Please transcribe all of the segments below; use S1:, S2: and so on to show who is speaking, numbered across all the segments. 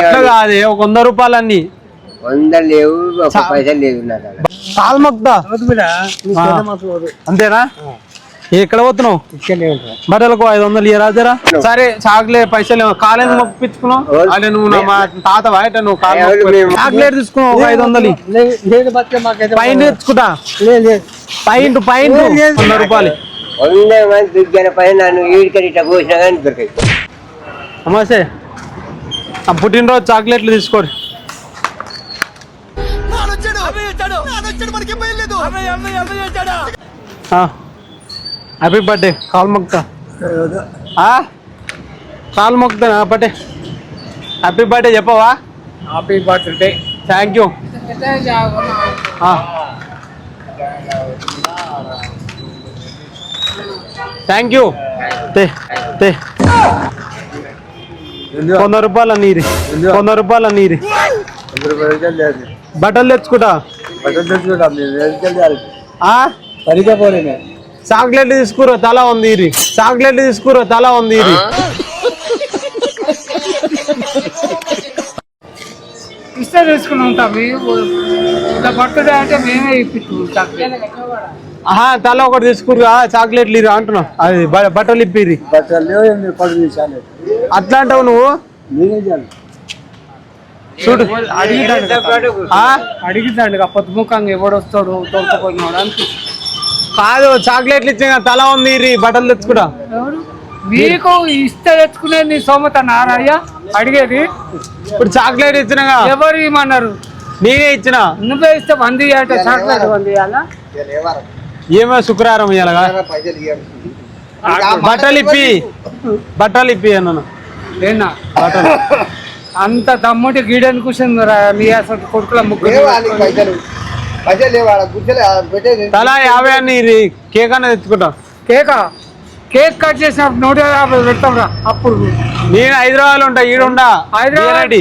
S1: అట్లా కాదే ఒక వంద రూపాయలు అన్ని
S2: వంద లేవు ఒక పైసలు లేదు నా దగ్గర
S1: కాలు మొక్తా అంతేనా? ఎక్కడ పోతున్నావు? బట్టలకు ఐదు వందలు ఇయ్యరా జరా? సరే చాక్లెట్ పైసలు కాలేజ్ మొప్పించుకున్నావు? అదే నువ్వు నా తాత వాయట నువ్వు? చాక్లెట్ తీసుకున్నావు ఒక ఐదు వందలు పైన తెచ్చుకుంటా. పైంట్ పైంట్ వంద రూపాయలు.
S2: వంద మంది పైన నన్ను పోసినా కానీ దొరికాయి
S1: నమస్తే పుట్టినరోజు చాక్లెట్లు తీసుకోరు. హ్యాపీ బర్త్డే కాల్ మొక్తా ఆ? కాల్ మొక్తా బర్త్డే హ్యాపీ బర్త్డే చెప్పవా?
S3: Happy birthday
S1: thank you thank you తే తే. వంద రూపాయల నీరు. వంద రూపాయల నీరు. బట్టలు తెచ్చుకుంటా. ఆ?
S3: సరిగ్గా పోలే
S1: చాక్లెట్ తీసుకురా తల ఉంది ఇరి చాక్లెట్ తీసుకురా తల ఉంది ఇరి
S3: ఇస్తే తీసుకుని ఉంటాం మేము ఇలా బర్త్డే అంటే మేమే
S1: ఆహా తల ఒకటి తీసుకురా చాక్లెట్లు ఇరి అంటున్నా. అది బట్టలు ఇప్పిరి అట్లా అంటావు నువ్వు చూడు?
S3: అడిగిద్దండి పొద్దుముఖంగా ఎవడు వస్తాడు తోలుకుపోయినాడు అని
S1: కాదు చాక్లెట్లు ఇచ్చిన తల ఉంది ఇరి బట్టలు తెచ్చుకురా.
S3: ఎవరు? మీకు ఇస్తే తెచ్చుకునేది నీ సోమత నారయ్య అడిగేది?
S1: ఇప్పుడు చాక్లెట్ ఇచ్చినగా
S3: ఎవరు ఇమ్మన్నారు?
S1: నేనే ఇచ్చిన.
S3: నువ్వే ఇస్తే వంది అంటే చాక్లెట్ వంది
S1: ఏమో శుక్రవారం ఇయ్యాలగా బట్టలు ఇప్పి. బట్టలు ఇప్పి అన్నాను.
S3: ఏనా? అంత తమ్ముటి గీడని కూర్చుంది నీ అసలు కొడుకుల ముగ్గురు
S1: తల యాభై అన్ని ఇరి కేక్ అన్న తెచ్చుకుంటా.
S3: కేకా? కేక్ కట్ చేసినప్పుడు నూట యాభై పెడతాం రా. అప్పుడు
S1: నేను హైదరాబాద్ ఉంటా ఈడుండా
S3: హైదరాబాద్?
S1: రెడ్డి.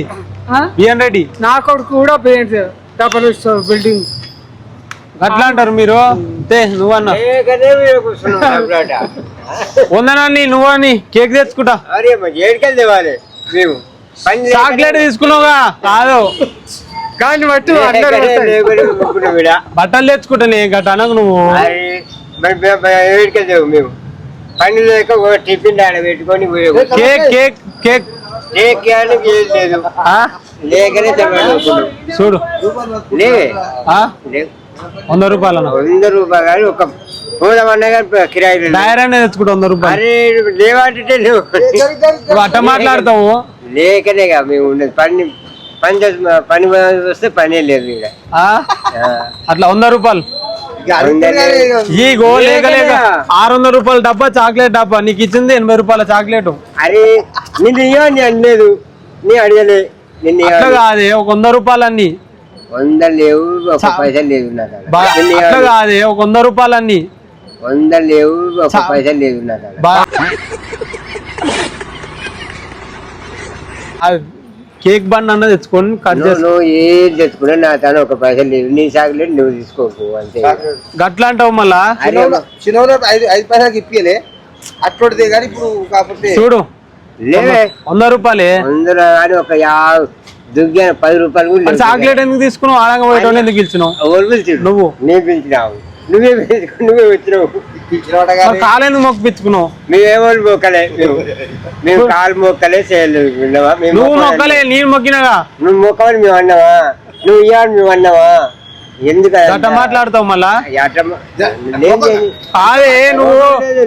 S3: ఆ?
S1: బిఎన్ రెడ్డి.
S3: నా కొడుకు కూడా పెయింట్ డబల్ బిల్డింగ్.
S1: అట్లా అంటారు మీరు? నువ్వన్నా. వందనాన్ని నువ్వని కేక్ తెచ్చుకుంటా
S2: అరే ఏడికెళ్ళి తేవాలి మేము
S1: చాక్లెట్ తీసుకున్నావుగా కాదు
S3: కానీ బట్టి.
S1: బట్టలు తెచ్చుకుంటా నీ గట్ట అనకు నువ్వు
S2: ఏడికెళ్ళి మేము పని లేక టిఫిన్ ఆడ పెట్టుకొని.
S1: కేక్ కేక్ కేక్
S2: కేక్ లేదు? లేకనే.
S1: చూడు
S2: లేవే
S1: ఆ?
S2: లేవు.
S1: వంద రూపాయలు
S2: వంద రూపాయలు ఒక
S1: డైర్ అనేది తెచ్చుకుంటా వంద రూపాయలు.
S2: అరే లేవాంటే లేవు
S1: నువ్వు. అట్ట మాట్లాడతావు?
S2: లేకనేగా మేము ఉండేది పని పని పని వస్తే పనే లేదు?
S1: అట్లా వంద రూపాయలు? ఈ గో లేక లేక ఆరు వందల రూపాయల డబ్బా చాక్లెట్ డబ్బా నీకు ఇచ్చింది ఎనభై రూపాయల చాక్లెట్.
S2: అరే నిన్ను ఇవ్వని అనలేదు. నీ అడగలే నిన్ను
S1: అట్లా. కాదే ఒక వంద రూపాయలు అన్ని
S2: వంద లేవు పైసలు లేదు నా దగ్గర
S1: బా-
S2: నిన్ను
S1: అట్లా
S2: ఇవ్వాలి.
S1: కాదే ఒక వంద రూపాయలు అన్ని
S2: వంద లేవు ఒక పైసలు లేదు నా దగ్గర
S1: బా- ఆ కేక్ బండ్ అన్న తెచ్చుకొని కట్
S2: నువ్వు
S1: చేసి
S2: నువ్వు ఏం తెచ్చుకున్నా నా తను ఒక పైసలు లేవు నీ చాక్లెట్ నువ్వు తీసుకోకు అంతే.
S1: గట్లా అంటావు మళ్ళా?
S2: అరే
S4: ఐదు ఐదు పైసలకి ఇప్పియలే. అట్లోటిదే కానీ ఇప్పుడు కాకపోతే
S1: చూడు.
S2: లేవే.
S1: వంద రూపాయలే.
S2: వందలు కానీ ఒక యా దుగ్గిన పది రూపాయలు కూడా
S1: మరి
S2: లేవు.
S1: చాక్లెట్ ఎందుకు తీసుకున్నావు? ఆడంగా పోయేటోని ఎందుకు
S2: ఎవరు?
S1: నువ్వు.
S2: నేను పిలిచినావు నువ్వే నువ్వే వచ్చినావు
S4: కానీ
S1: కాలేందుకు మొక్కిపించుకున్నావు
S2: మేమేమో మొక్కలే? మేము కాలు మొక్కలే చేయలేదు
S1: నువ్వు
S2: మొక్కలే.
S1: నేను మొక్కినగా?
S2: నువ్వు మొక్కమని మేము అన్నావా? నువ్వు ఇవ్వాలి మేము అన్నావా? ఎందుకు
S1: గట్ట మాట్లాడతావు మళ్ళా. కాదే నువ్వు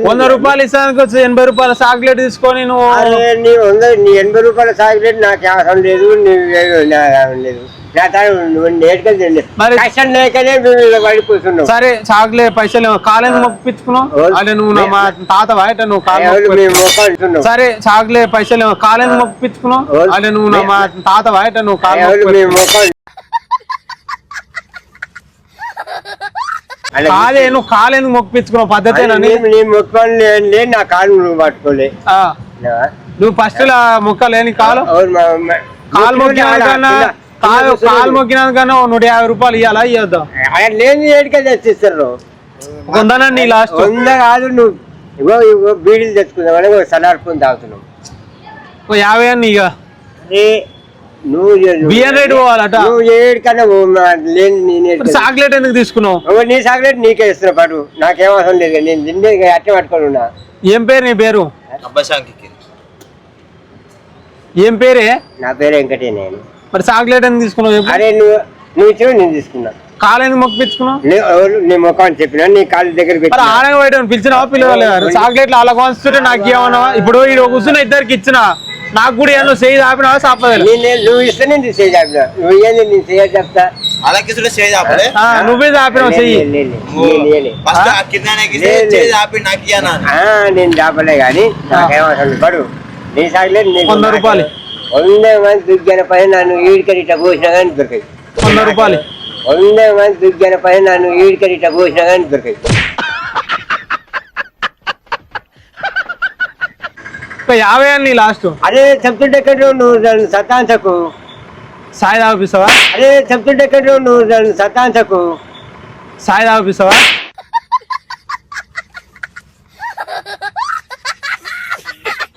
S1: వంద రూపాయలు ఇస్తానికి వచ్చి ఎనభై రూపాయల చాక్లెట్ తీసుకొని నువ్వు
S2: నీ వంద నీ ఎనభై రూపాయల సాగులేదు నాకు అవసరం లేదు నీవు నాకు అవసరం లేదు. నువ్వు
S1: సరే చాక్లెట్ పైసలు కాలేందుకు మొక్కిపించుకున్నావు
S2: ఎవరు?
S1: అదే నువ్వు నా నువ్వు కాలు మొక్కు- సరే చాక్లెట్ పైసలు కాలేందుకు మొక్కిపించుకున్నావు
S2: ఎవరు?
S1: అదే నువ్వు నా మా తాత వాయట నువ్వు కాలు మొక్కు- కాదే నువ్వు
S2: నేను మొక్కలు లేదు నా కాలు నువ్వు పట్టుకోలే. విన్నావా?
S1: నువ్వు ఫస్ట్ మొక్క లేని కాలు? కాలు
S2: ఆడ-
S1: కాలు కాలు మొక్కినాకన్నా ఓ నూట యాభై రూపాయలు ఇవ్వాలా ఇవ్వద్దాం
S2: లేని ఏడికే తెచ్చిస్తారు.
S1: కొందనండి లాస్ట్
S2: వంద కాదు నువ్వు. ఇగో ఇగో బీడీలు తెచ్చుకుందామని ఒక సలార్పుని తాగుతున్నావు
S1: ఓ యాభై అన్ని ఇక
S2: నువ్వు చే-
S1: బియ్యం రేటు పోవాలట.
S2: నువ్వు ఏడికన్నా లేని నేనే
S1: చాక్లెట్ ఎందుకు తీసుకున్నావు?
S2: నీ చాక్లెట్ నీకే ఇస్తున్నా పాటు. నాకేం అవసరం లేదు నేను తిండే అట్టే పట్టుకొని ఉన్నా.
S1: ఏం పేరు నీ పేరు?
S4: అబ్బాశాంకి
S1: ఏం పేరే?
S2: నా పేరు వెంకటే నేను
S1: మరి చాక్లెట్ ఎందుకు తీసుకున్నావు
S2: అరే నువ్వు నువ్వు ఇచ్చిన నేను తీసుకున్నా.
S1: కాలు ఎందుకు మొక్కిపించుకున్నావు
S2: నీ ఎవరు నీ ముఖం చెప్పినా నీ కాళ్ళ దగ్గర
S1: మరి ఆనంద బయట పిలిచినావా పిలవలేదు? చాక్లెట్లు అలా కొనుస్తుంటే నాకు ఏమన్నావా? ఇప్పుడు ఈ కూర్చున్న ఇద్దరికి ఇచ్చిన. నాకు కూడా ఏమన్నా చేయి ఆపినావా సాపదలే
S2: నేను నువ్వు ఇస్తే నేను చేయ చెప్తా నువ్వు ఏంది నేను చేయ చెప్తా.
S4: ఆపలే
S1: ఆ, నువ్వే ఆపినావు చెయ్యి
S2: నేను ఇయ్యలే.
S4: ఫస్ట్ కిందనే
S2: లే, లే.
S4: స్టేజ్ ఆపి నాకు ఇయ్యనా?
S2: ఆ, నేను చేపలే కానీ నాకేం అవసరం లేదు. పడు. నీ సాగలేదు నీకు
S1: వంద రూపాయలు.
S2: వంద మంది దుగ్గిన పైన నన్ను ఈడికని ఇట్లా పోసినా కానీ దొరికాయి
S1: వంద రూపాయలు.
S2: వంద మంది దుగ్గిన పైన నన్ను ఈడికని ఇట్లా పోసినా కానీ దొరికాయి
S1: యాభై అని లాస్ట్.
S2: అదే చెప్తుంటే ఎక్కడ నువ్వు? నన్ను సతాంచకు
S1: సాయి తాగిపిస్తావా
S2: అదే చెప్తుంటే ఎక్కడ నువ్వు? నన్ను సతాంచకు
S1: సాయి
S2: నన్ను తాగు తాగవలేని నాకు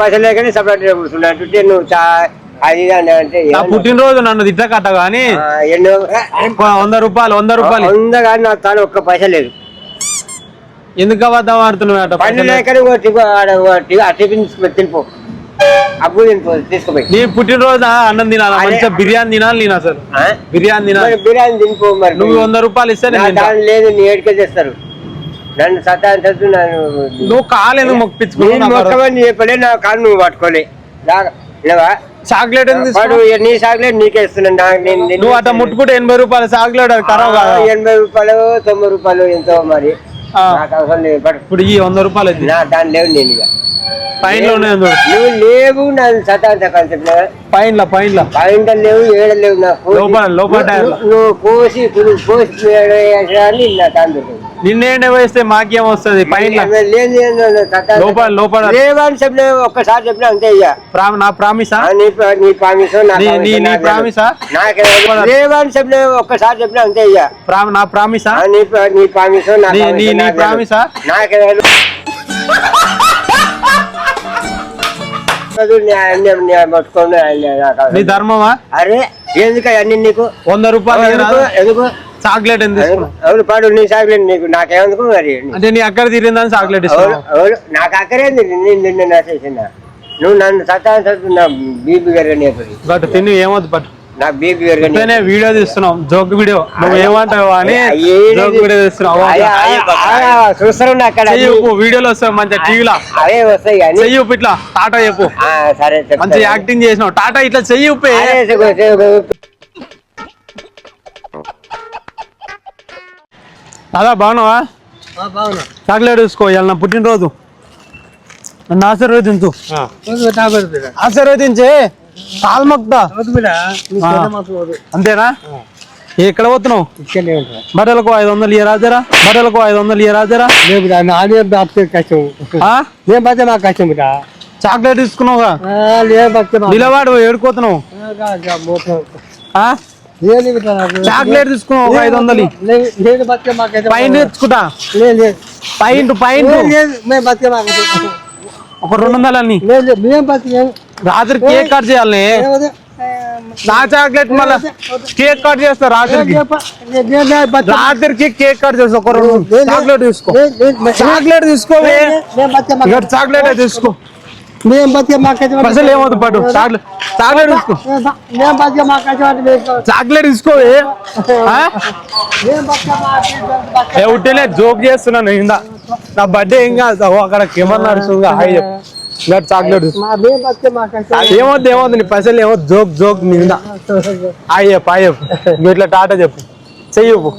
S2: పైసలు లేకనే సపరేట్ కూర్చున్నట్టుంటే నువ్వు అది అని అంటే
S1: నా? పుట్టినరోజు నన్ను తిట్ట కట్ట కానీ
S2: ఎన్నో
S1: వంద రూపాయలు వంద రూపాయలు.
S2: వంద కానీ నాకు తాను ఒక్క పైస లేదు.
S1: ఎందుకు అబద్ధం ఆడుతున్నావు
S2: పన్ను లేకనే టిఫిన్ తినిపో. అప్పుడు తినిపో తీసుకుపోయి.
S1: నీ పుట్టినరోజు అన్నం తినాలి. మంచిగా బిర్యానీ తినాలి నేను అసలు? బిర్యానీ తినాలి.
S2: బిర్యానీ తినిపో మరి
S1: నువ్వు వంద రూపాయలు ఇస్తే
S2: లేదు నీ ఏడికే చేస్తారు. నన్ను సతాంచద్దు నన్ను
S1: నువ్వు కాలు మొక్కిపించుకున్నావు
S2: మొక్కమని చెప్పలే నా కాదు నువ్వు పట్టుకోలే?
S1: చాక్లెట్?
S2: నీ చాక్లెట్ నీకే ఇస్తున్నాను నాకు నేను నేను-
S1: నువ్వు అట్ట ముట్టుకుంటే ఎనభై రూపాయలు చాక్లెట్ అది ఖరాబ్ కాదా.
S2: ఎనభై రూపాయలు తొంభై రూపాయలు ఎంతో మరి. నాకు
S1: ఇప్పుడు ఈ వంద రూపాయలు
S2: దాని లేవు నేను ఇక.
S1: పైన
S2: నువ్వు లేవు నన్ను సతాంచకాలు చెప్పిన
S1: పైన పైన
S2: పాయింట్ లేవు ఏడ లేవు నా కోసి-
S1: లోపల- లోపల
S2: నువ్వు- కోసి కోసి నా తాను
S1: నిన్నే వేస్తే మాకేం వస్తుంది? పైన లోపల లోపల.
S2: లేవని ఒక్కసారి చెప్పిన అంతే ఇక.
S1: నా ప్రామిసా?
S2: నీ ప్ర- నీ ప్రామిస్
S1: నీ- నీ- నీ ప్రామిసా?
S2: నాకే లేవని చెప్పిన ఒక్కసారి చెప్పిన అంతే ఇక.
S1: నా ప్రామిసా?
S2: నీ ప్ర- నీ ప్రామిస్
S1: నీ- నీ- నీ ప్రామిసా?
S2: నాకే
S1: నీ ధర్మమా?
S2: అరే ఎందుకు అన్ని నీకు?
S1: వంద రూపాయలు?
S2: ఎందుకు?
S1: చాక్లెట్ ఎందుకు?
S2: అవును పాడు నీ చాక్లెట్ నీకు నాకేమందుకు మరి?
S1: అంటే నీ అక్కడ తిరిగిందని చాక్లెట్
S2: అవును నాకు నేను నిన్ను నచ్చేసిన నువ్వు నన్ను సతాంచు నా బీపీ పెరగనేపది
S1: బట్ తిని ఏమొద్దు బట్
S2: నా బీపీ
S1: ఇప్పుడేనే వీడియో తీస్తున్నాం జోక్ వీడియో. నువ్వు ఏమంటావు అని జోక్ వీడియో తీస్తున్నావు
S2: చూస్తారు అక్కడ
S1: వీడియోలో వస్తావు మంచిగా టీవీలో.
S2: అవే వస్తాయి కానీ
S1: చెయ్యి ఉప్పు ఇట్లా టాటా చెప్పు.
S2: సరే.
S1: మంచి యాక్టింగ్ చేసినావు టాటా ఇట్లా చెయ్యి ఉప్పే అదా బాగున్నావా? చాక్లెట్ తీసుకో ఇవాళ నా పుట్టినరోజు. నన్ను ఆశీర్వదించు. ఆశీర్వదించే అంతేనా? ఎక్కడ పోతున్నావు? బట్టలకు ఐదు వందలు ఇయ్య రాజరా బట్టలకు ఐదు వందలు ఇయ్య రాజరా
S3: నాదే కష్టం. బతే నాకు కష్టం బిడ్డ
S1: చాక్లెట్ తీసుకున్నావుగా?
S3: బతే
S1: నిలవాడు ఏడుకోతున్నావు? చాక్లెట్ తీసుకున్నావు ఒక ఐదు వందలు. పైన తెచ్చుకుంటా
S3: బతే మాకైతే
S1: ఒక రెండు
S3: మేము బతే
S1: రాత్రి కేక్ కట్ చేయాలి. నా చాక్లెట్ మళ్ళా కేక్ కట్ చేస్తా రాత్రికి. రాత్రికి కేక్ కట్ చేస్తా ఒక రెండు చాక్లెట్ తీసుకో. చాక్లెట్ ఇక్కడ చాక్లెట్ తీసుకో.
S3: మేము బతికే
S1: ఏమవుతుంది చాక్లెట్ చాక్లెట్ తీసుకో.
S3: మేము బతికే
S1: చాక్లెట్ ఏ ఉట్టేనే జోక్ చేస్తున్నాను ఇందా. నా బర్త్డే ఏం కాదు అక్కడ కెమెరా నడుస్తుంది హాయ్ చెప్పు. చాక్లెట్ ఏమవుతుంది ఏమవుతుంది నీ పైసలు ఏమో జోక్ జోక్ నిందా హాయ్ చెప్పు హాయ్ చెప్పు. ఇట్లా టాటా చెప్పు. చెయ్యి చెప్పు.